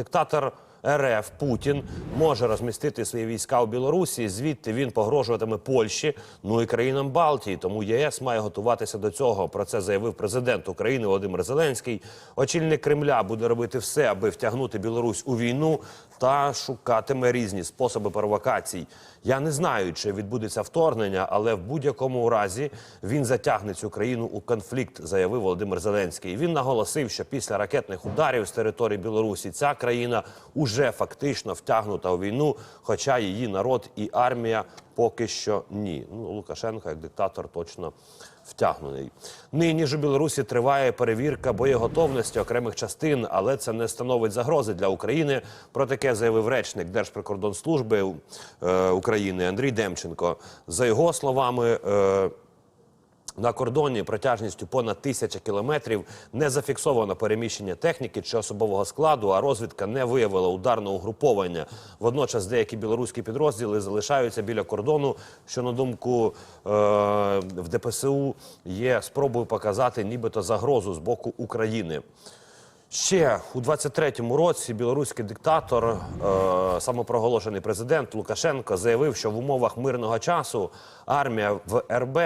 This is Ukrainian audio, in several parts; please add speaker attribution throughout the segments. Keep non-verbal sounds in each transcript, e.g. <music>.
Speaker 1: Диктатор РФ Путін може розмістити свої війська у Білорусі. Звідти він погрожуватиме Польщі, ну і країнам Балтії. Тому ЄС має готуватися до цього. Про це заявив президент України Володимир Зеленський. Очільник Кремля буде робити все, аби втягнути Білорусь у війну та шукатиме різні способи провокацій. Я не знаю, чи відбудеться вторгнення, але в будь-якому разі він затягне цю країну у конфлікт, заявив Володимир Зеленський. Він наголосив, що після ракетних ударів з території Білорусі ця країна уже фактично втягнута у війну, хоча її народ і армія поки що ні. Ну Лукашенко як диктатор точно втягнений. Нині ж у Білорусі триває перевірка боєготовності окремих частин, але це не становить загрози для України. Про таке заявив речник Держприкордонслужби е, України Андрій Демченко. За його словами. Е, на кордоні протяжністю понад тисяча кілометрів не зафіксовано переміщення техніки чи особового складу, а розвідка не виявила ударного угруповання. Водночас деякі білоруські підрозділи залишаються біля кордону, що на думку е, в ДПСУ є спробою показати нібито загрозу з боку України. Ще у 23-му році білоруський диктатор, е, самопроголошений президент Лукашенко, заявив, що в умовах мирного часу армія в РБ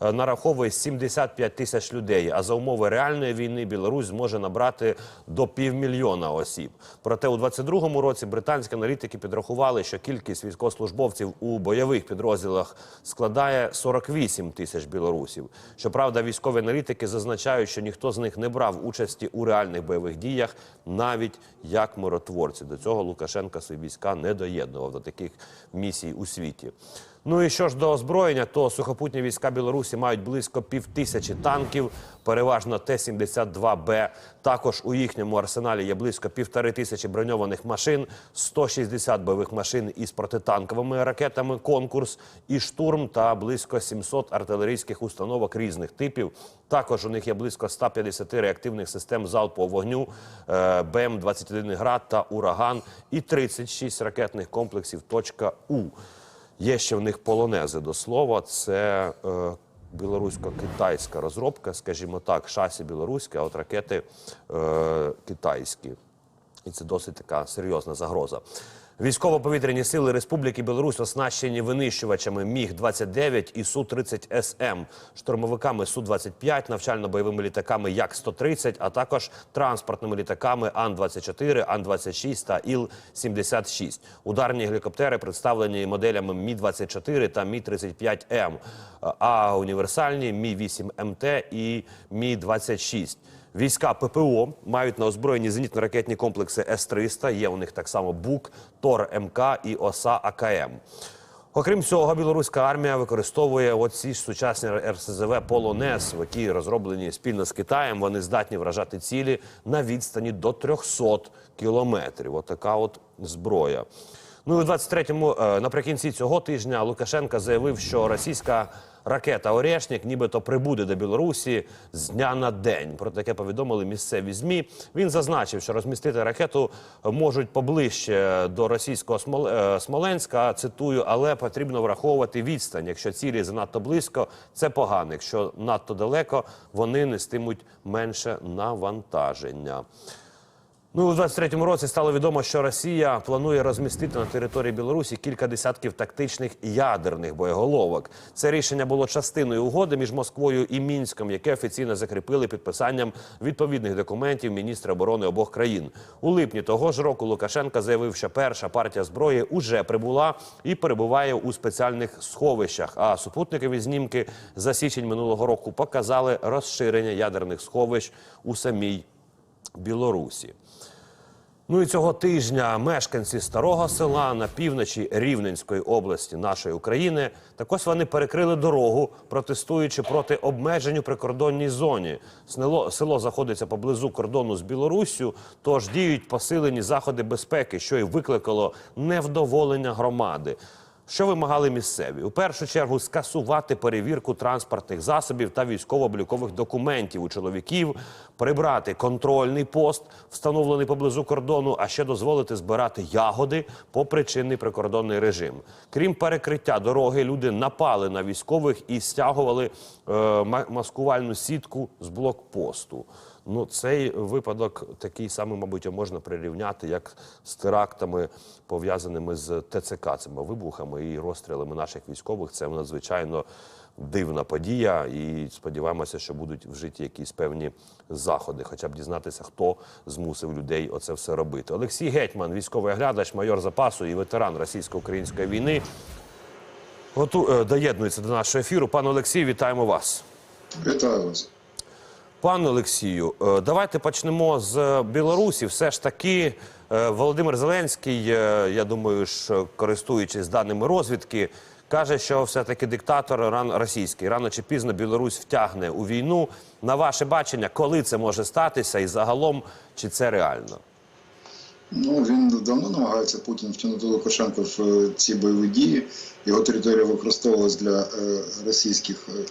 Speaker 1: нараховує 75 тисяч людей. А за умови реальної війни Білорусь зможе набрати до півмільйона осіб. Проте у 22-му році британські аналітики підрахували, що кількість військовослужбовців у бойових підрозділах складає 48 тисяч білорусів. Щоправда, військові аналітики зазначають, що ніхто з них не брав участі у реальних бойових діях, навіть як миротворці. До цього Лукашенка свої війська не доєднував до таких місій у світі. Ну і що ж до озброєння, то сухопутні війська Білорусі мають близько півтисячі танків, переважно Т-72Б. Також у їхньому арсеналі є близько півтори тисячі броньованих машин, 160 бойових машин із протитанковими ракетами «Конкурс» і «Штурм» та близько 700 артилерійських установок різних типів. Також у них є близько 150 реактивних систем залпового вогню, е, БМ-21 «Град» та «Ураган» і 36 ракетних комплексів «Точка У». Є ще в них полонези до слова. Це е, білорусько-китайська розробка, скажімо так, шасі білоруське, а от ракети е, китайські. І це досить така серйозна загроза. Військово-повітряні сили Республіки Білорусь оснащені винищувачами Міг-29 і Су-30СМ, штурмовиками Су-25, навчально-бойовими літаками Як-130, а також транспортними літаками Ан-24, Ан-26 та Іл-76. Ударні гелікоптери представлені моделями Мі-24 та Мі-35М, а універсальні Мі-8МТ і Мі-26. Війська ППО мають на озброєнні зенітно-ракетні комплекси С-300, є у них так само БУК, Тор МК і ОСА АКМ. Окрім цього, білоруська армія використовує оці сучасні РСЗВ «Полонез», які розроблені спільно з Китаєм. Вони здатні вражати цілі на відстані до 300 кілометрів. Отака от зброя. Ну і у 23-му, е, наприкінці цього тижня Лукашенка заявив, що російська ракета Орешник нібито прибуде до Білорусі з дня на день. Про таке повідомили місцеві змі. Він зазначив, що розмістити ракету можуть поближче до російського е, Смоленська. Цитую, але потрібно враховувати відстань. Якщо цілі занадто близько, це погано. Якщо надто далеко, вони нестимуть менше навантаження. Ну, у 23-му році стало відомо, що Росія планує розмістити на території Білорусі кілька десятків тактичних ядерних боєголовок. Це рішення було частиною угоди між Москвою і Мінськом, яке офіційно закріпили підписанням відповідних документів міністра оборони обох країн. У липні того ж року Лукашенка заявив, що перша партія зброї уже прибула і перебуває у спеціальних сховищах. А супутникові знімки за січень минулого року показали розширення ядерних сховищ у самій Білорусі. Ну і цього тижня мешканці старого села на півночі Рівненської області нашої України так ось вони перекрили дорогу, протестуючи проти обмежень у прикордонній зоні. Село, село знаходиться поблизу кордону з Білоруссю, тож діють посилені заходи безпеки, що й викликало невдоволення громади. Що вимагали місцеві? У першу чергу скасувати перевірку транспортних засобів та військово-облікових документів у чоловіків, прибрати контрольний пост, встановлений поблизу кордону, а ще дозволити збирати ягоди попри чинний прикордонний режим. Крім перекриття дороги, люди напали на військових і стягували е, маскувальну сітку з блокпосту. Ну, цей випадок такий самий, мабуть, можна прирівняти, як з терактами, пов'язаними з ТЦК, цими вибухами і розстрілами наших військових. Це надзвичайно дивна подія, і сподіваємося, що будуть вжиті якісь певні заходи, хоча б дізнатися, хто змусив людей оце все робити. Олексій Гетьман, військовий оглядач, майор запасу і ветеран російсько-української війни. Готу е, доєднується до нашого ефіру. Пане Олексію, вітаємо вас.
Speaker 2: Вітаю вас.
Speaker 1: Пане Олексію, е, давайте почнемо з Білорусі. Все ж таки, е, Володимир Зеленський, е, я думаю, ж користуючись даними розвідки, каже, що все-таки диктатор ран російський рано чи пізно Білорусь втягне у війну. На ваше бачення, коли це може статися, і загалом чи це реально?
Speaker 2: Ну він давно намагається Путін втягнути Лукашенка в е, ці бойові дії. Його територія використовувалась для е, російських е,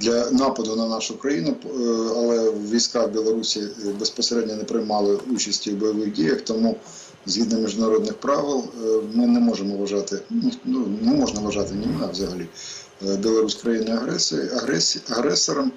Speaker 2: для нападу на нашу країну, е, але війська Білорусі е, безпосередньо не приймали участі в бойових діях, тому згідно міжнародних правил е, ми не можемо вважати, ну, ну не можна вважати ні взагалі Білорусь країною агресором.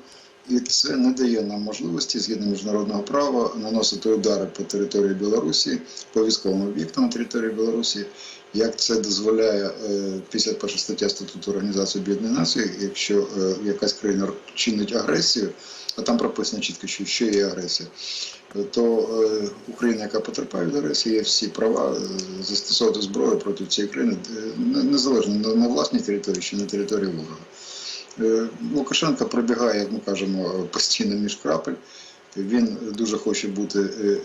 Speaker 2: І це не дає нам можливості згідно міжнародного права наносити удари по території Білорусі, по військовим об'єктам на території Білорусі, як це дозволяє е, 51 стаття статуту Організації Об'єднаних Націй, якщо е, якась країна чинить агресію, а там прописано чітко, що, що є агресія, е, то е, Україна, яка потерпає від агресії, є всі права е, застосовувати зброю проти цієї країни, е, незалежно на, власній території чи на території ворога. Е, Лукашенко пробігає, як ми кажемо, постійно між крапель. Він дуже хоче бути е,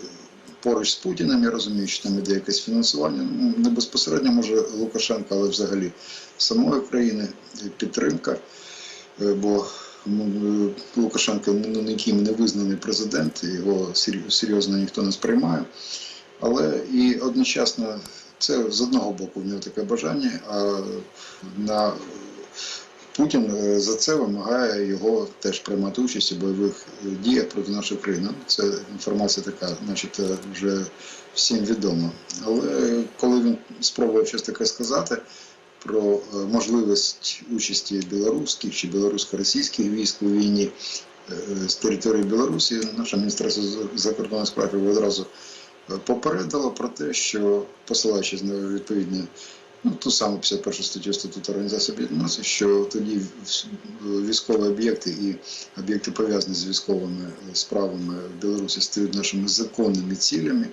Speaker 2: поруч з Путіним. Я розумію, що там іде якесь фінансування. Ну, Не безпосередньо може Лукашенко, але взагалі самої країни підтримка. Е, Бо ну, е, Лукашенко ну, ніким не визнаний президент, його серйозно ніхто не сприймає. Але і одночасно це з одного боку в нього таке бажання, а на Путін е, за це вимагає його теж приймати участь у бойових е, діях проти нашої країни. Це інформація така, значить, е, вже всім відома. Але коли він спробував щось таке сказати про можливість участі білоруських чи білорусько-російських військ у війні з території Білорусі, наше міністерство закордонних справ одразу попередило про те, що посилаючись на відповідні ну, ту саму 51 статтю статуту Організації Націй, що тоді військові об'єкти і об'єкти пов'язані з військовими е, справами в Білорусі стають нашими законними цілями,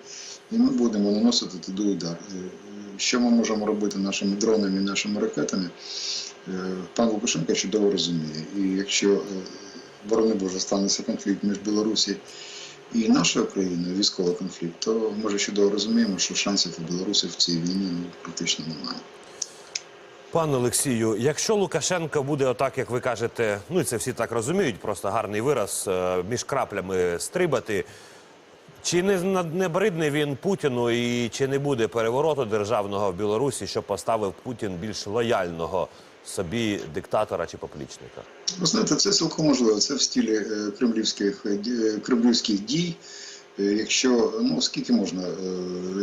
Speaker 2: і ми будемо наносити туди удар. Е, Що ми можемо робити нашими дронами і нашими ракетами? Е, Пан Лукашенко чудово розуміє. І якщо, борони Боже, станеться конфлікт між Білорусі і нашою країною, військовий конфлікт, то ми вже чудово розуміємо, що шансів у Білорусі в цій війні ну, практично немає.
Speaker 1: Пане Олексію, якщо Лукашенко буде отак, як ви кажете, ну і це всі так розуміють, просто гарний вираз е, між краплями стрибати. Чи не не бридне він Путіну і чи не буде перевороту державного в Білорусі, що поставив Путін більш лояльного собі диктатора чи поплічника?
Speaker 2: Ви знаєте, це цілком можливо. Це в стилі е, кремлівських, е, е, кремлівських дій. Якщо ну скільки можна,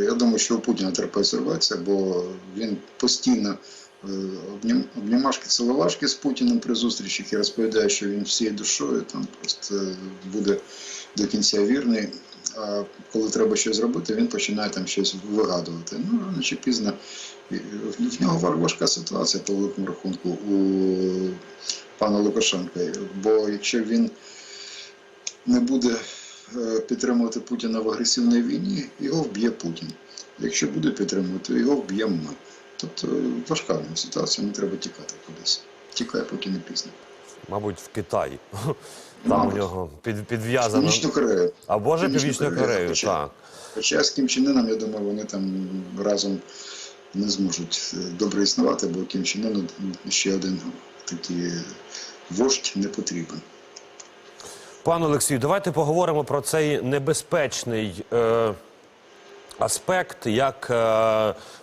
Speaker 2: я думаю, що у Путіна терпець рветься, бо він постійно обнім- обнімашки, ціловашки з Путіним при зустрічах і розповідає, що він всією душою там просто буде до кінця вірний. Коли треба щось зробити, він починає там щось вигадувати. Ну рано чи пізно в нього важ- важка ситуація по великому рахунку у пана Лукашенка. Бо якщо він не буде е, підтримувати Путіна в агресивній війні, його вб'є Путін. Якщо буде підтримувати, його вб'ємо ми. Тобто е, важка ситуація, не треба тікати кудись. Тікає, поки не пізно.
Speaker 1: Мабуть, в Китаї. Там у нього під, підв'язано.
Speaker 2: Північну Корею.
Speaker 1: Або ж
Speaker 2: Північну Корею,
Speaker 1: Корею,
Speaker 2: хоча-
Speaker 1: так.
Speaker 2: Хоча з Кім Ыном, я думаю, вони там разом не зможуть е, добре існувати, бо Кім Ыну ще один такий вождь не потрібен.
Speaker 1: Пане Олексію, давайте поговоримо про цей небезпечний е, аспект, як е,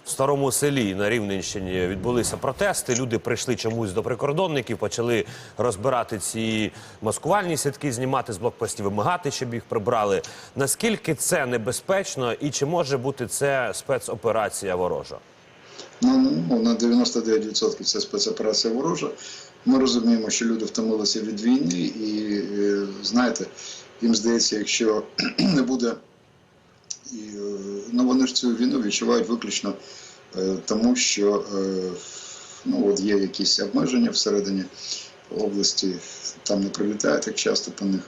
Speaker 1: в старому селі на Рівненщині відбулися протести. Люди прийшли чомусь до прикордонників, почали розбирати ці маскувальні сітки, знімати з блокпостів, вимагати, щоб їх прибрали. Наскільки це небезпечно і чи може бути це спецоперація ворожа?
Speaker 2: Ну, ну, на 99% це спецоперація ворожа. Ми розуміємо, що люди втомилися від війни, і е, знаєте, їм здається, якщо <clears throat> не буде, і, е, ну вони ж цю війну відчувають виключно е, тому, що е, ну, от є якісь обмеження всередині області, там не прилітають так часто по них,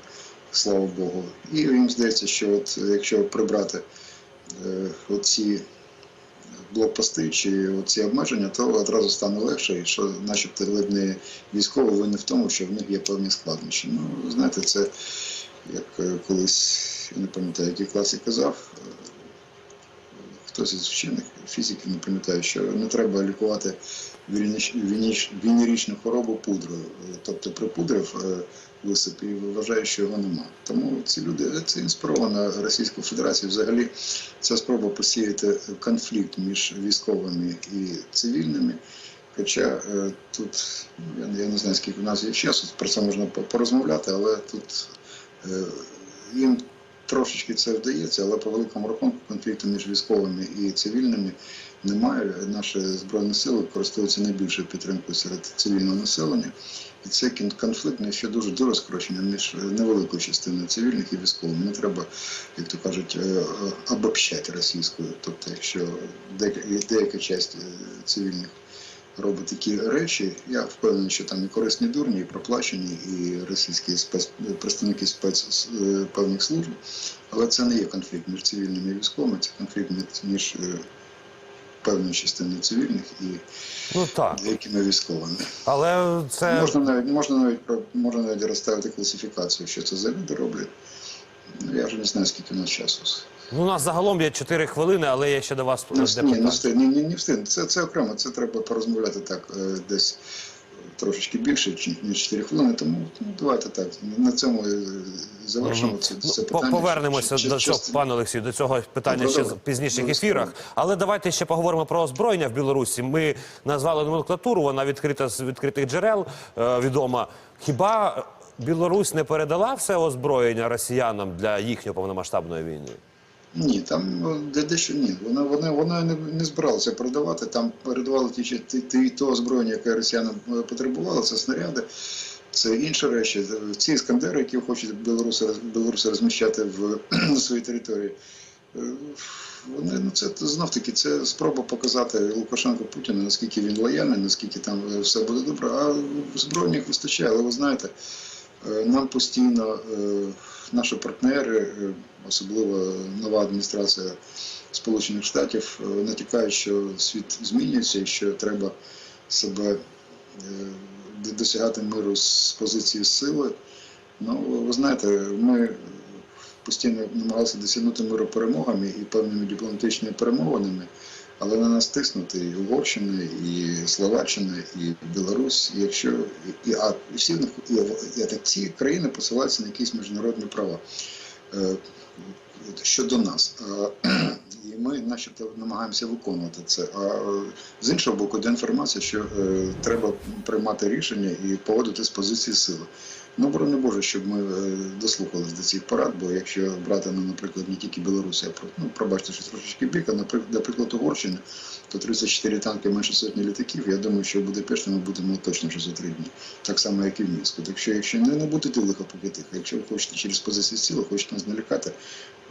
Speaker 2: слава Богу. І їм здається, що от якщо прибрати оці блокпости чи ці обмеження, то одразу стане легше, і що, начебто, не військові винні в тому, що в них є певні складнощі. Ну, знаєте, це як колись, не пам'ятаю, який клас я казав, е, хтось із вчених фізиків не пам'ятаю, що не треба лікувати венеричну хворобу пудрою. Е, Тобто припудрив е, висип і вважає, що його нема. Тому ці люди це інспіровано Російською Федерацією. Взагалі ця спроба посіяти конфлікт між військовими і цивільними. Хоча тут ну, я, не знаю, скільки в нас є часу, про це можна по- порозмовляти, але тут їм трошечки це вдається, але по великому рахунку конфлікту між військовими і цивільними немає. Наші збройні сили користуються найбільшою підтримкою серед цивільного населення. І кін- конфлікт ще дуже дуже скорочення між е, невеликою частиною цивільних і військовими. Не треба, як то кажуть, е, е, обобщати російською. Тобто, якщо деяка частина цивільних робить такі речі, я впевнений, що там і корисні дурні, і проплачені, і російські спец... представники спец е, певних служб. Але це не є конфлікт між цивільними і військовими, це конфлікт між- е, певною частиною цивільних і
Speaker 1: Ну так.
Speaker 2: деякими військовими.
Speaker 1: Але це
Speaker 2: Можна навіть можна навіть можна навіть розставити класифікацію, що це за люди роблять. Ну, я вже не знаю, скільки в нас часу.
Speaker 1: Ну, у нас загалом є 4 хвилини, але я ще до вас
Speaker 2: Не, встиг- не встиг, ні, ні, не встиг. Це, це окремо, це треба порозмовляти так е, десь трошечки більше, ніж 4 хвилини. Тому ну, давайте так. На цьому завершимо це,
Speaker 1: Ну,
Speaker 2: це питання.
Speaker 1: Повернемося
Speaker 2: Чи-
Speaker 1: до цього,
Speaker 2: чи-
Speaker 1: пане Олексію, до цього питання
Speaker 2: Добре,
Speaker 1: ще з пізніших
Speaker 2: Обов'язково.
Speaker 1: ефірах. Але давайте ще поговоримо про озброєння в Білорусі. Ми назвали номенклатуру, вона відкрита з відкритих джерел е, відома. Хіба Білорусь не передала все озброєння росіянам для їхньої повномасштабної війни?
Speaker 2: Ні, там ну, дещо ні. Вона, вона, вона не, не збиралася передавати. Там передавали ті, ті, ті, то озброєння, яке росіянам е, потребували, це снаряди. Це інші речі. Ці іскандери, які хочуть білоруси, білоруси розміщати в <clears throat> на своїй території. е, Вони ну це знов таки це спроба показати Лукашенку Путіну, наскільки він лояльний, наскільки там е, все буде добре. А збройних вистачає, але ви знаєте, е, нам постійно е, наші партнери, е, особливо нова адміністрація Сполучених Штатів, е, натякають, що світ змінюється і що треба себе е, досягати миру з позиції сили. Ну, ви знаєте, ми постійно намагалися досягнути миру перемогами і певними дипломатичними перемовинами, але на нас тиснути і Угорщина, і Словаччина, і Білорусь. Якщо і, а всі і, і, так ці країни посилаються на якісь міжнародні права. Е, Щодо нас, Е, <clears throat> і ми, начебто, намагаємося виконувати це. А з іншого боку, йде інформація, що е, треба приймати рішення і поводити з позиції сили. Ну, борони Боже, щоб ми е, дослухались до цих порад, бо якщо брати, ну, наприклад, не тільки Білорусь, а ну, пробачте, що трошечки бік, а наприклад, Угорщина, то 34 танки, менше сотні літаків, я думаю, що в Будапешті ми будемо точно вже за три дні. Так само, як і в Мінську. Так що, якщо не, не будете лиха покитих, якщо ви хочете через позиції сили, хочете нас налякати,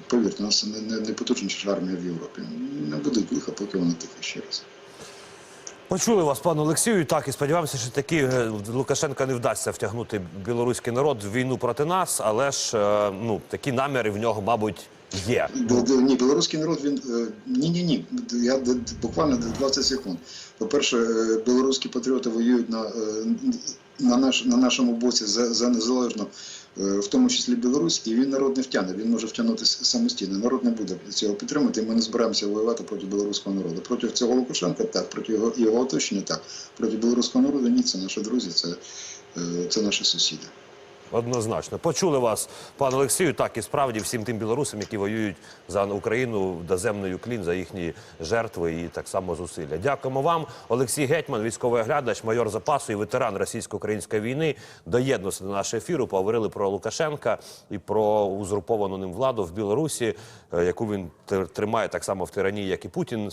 Speaker 2: повірте, у нас не, не, не потужніша армія в Європі. Не буде лиха, поки вона тиха ще раз.
Speaker 1: Почули вас, пане Олексію. Так, і сподіваємося, що таки е, Лукашенка не вдасться втягнути білоруський народ в війну проти нас, але ж е, ну такі наміри в нього, мабуть, є.
Speaker 2: Ні, білоруський народ він ні, ні, ні. Я буквально 20 секунд. По-перше, е, білоруські патріоти воюють на, е, на, наш, на нашому боці за, за незалежно, е, в тому числі Білорусь, і він народ не втягне. Він може втягнутися самостійно. Народ не буде цього підтримати. Ми не збираємося воювати проти білоруського народу. Проти цього Лукашенка так, проти його, його оточення так. Проти білоруського народу ні, це наші друзі, це, е, це наші сусіди.
Speaker 1: Однозначно. Почули вас, пане Олексію. Так, і справді всім тим білорусам, які воюють за Україну доземною клін за їхні жертви і так само зусилля. Дякуємо вам. Олексій Гетьман, військовий оглядач, майор запасу і ветеран російсько-української війни. Доєднувся до нашого ефіру. Поговорили про Лукашенка і про узурповану ним владу в Білорусі, е, яку він тр- тримає так само в тиранії, як і Путін